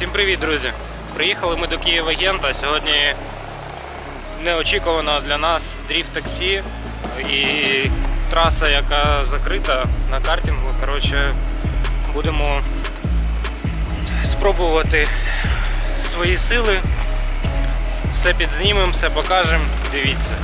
Всім привіт, друзі! Приїхали ми до Києва Гента. Сьогодні неочікувано для нас дріфт таксі і траса, яка закрита на картингу. Коротше, будемо спробувати свої сили. Все підзнімемо, все покажемо. Дивіться.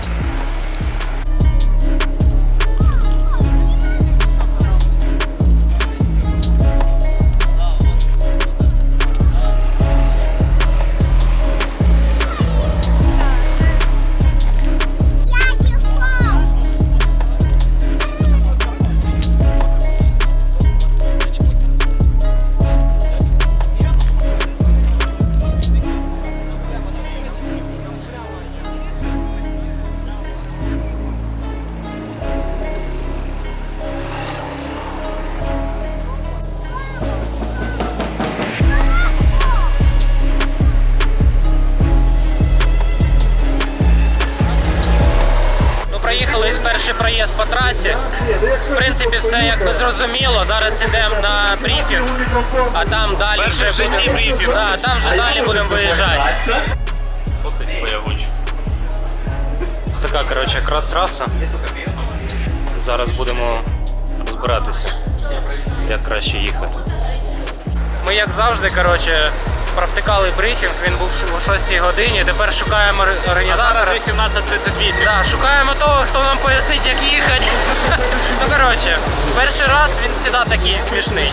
По трасі. В принципі, все якби зрозуміло. Зараз йдемо на брифінг, а там далі вже будемо... брифінг. Да, там вже далі будемо виїжджати. Така, коротше, крат траса. Зараз будемо розбиратися, як краще їхати. Ми, як завжди, коротше, провтикали брифінг, він був о 6 годині. Тепер шукаємо ор- організатора. Зараз 18.38. Да, шукаємо того, хто нам пояснить, як їхати. ну коротше, перший раз він завжди такий смішний.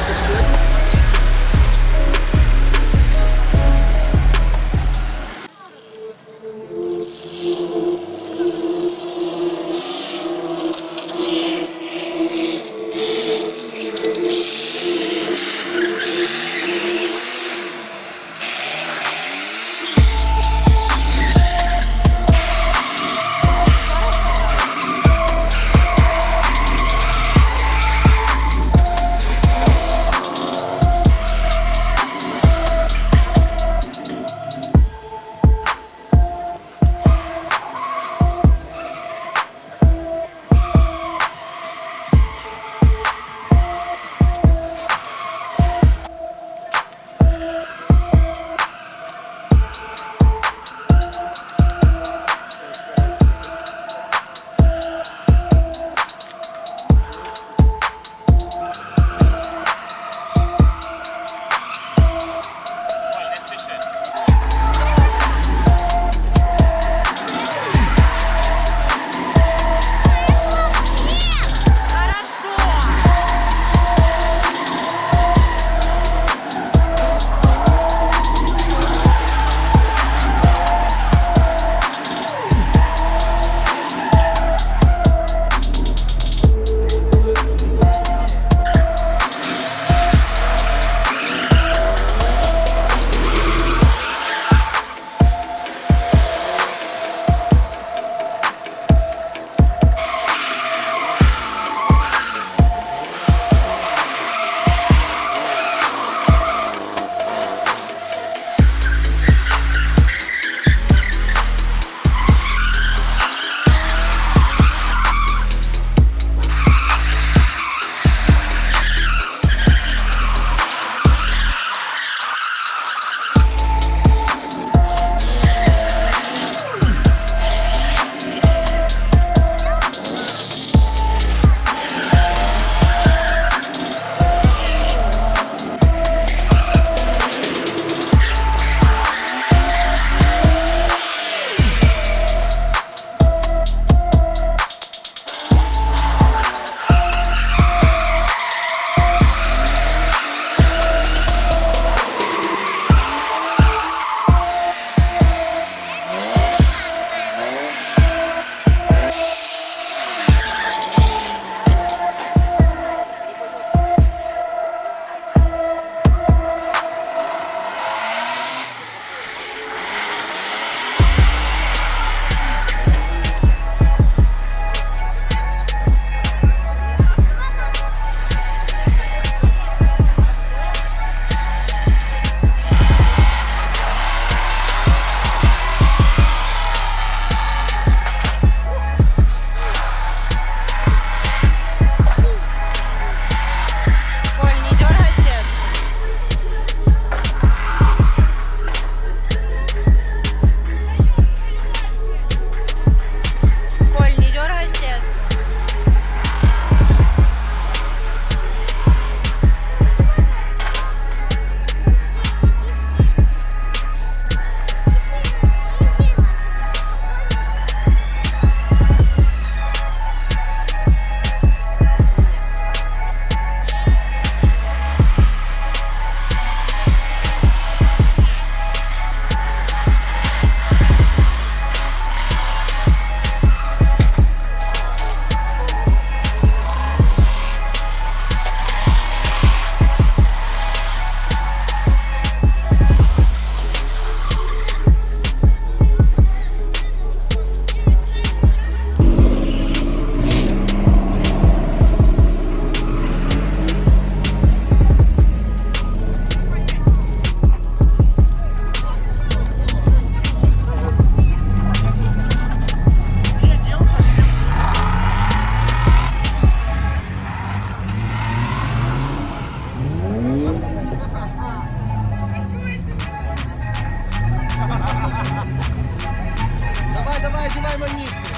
нажимаємо ніжку.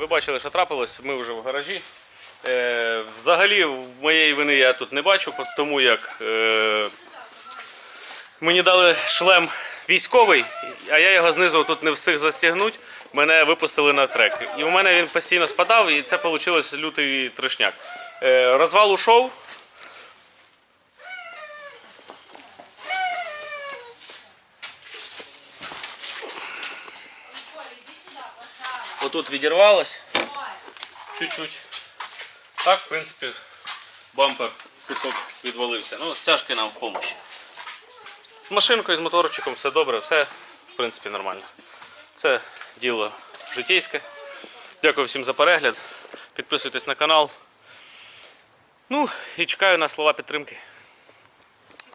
Ви бачили, що трапилось, ми вже в гаражі. Е, взагалі, моєї вини я тут не бачу, тому як е, мені дали шлем військовий, а я його знизу тут не встиг застігнути. Мене випустили на трек. І у мене він постійно спадав, і це вийшло лютий трешняк. Е, розвал ушов. Отут відірвалось. Чуть-чуть. Так, в принципі, бампер кусок відвалився. Ну, стяжки нам в допомогу. З машинкою, з моторчиком все добре, все в принципі нормально. Це діло житейське. Дякую всім за перегляд. Підписуйтесь на канал. Ну і чекаю на слова підтримки.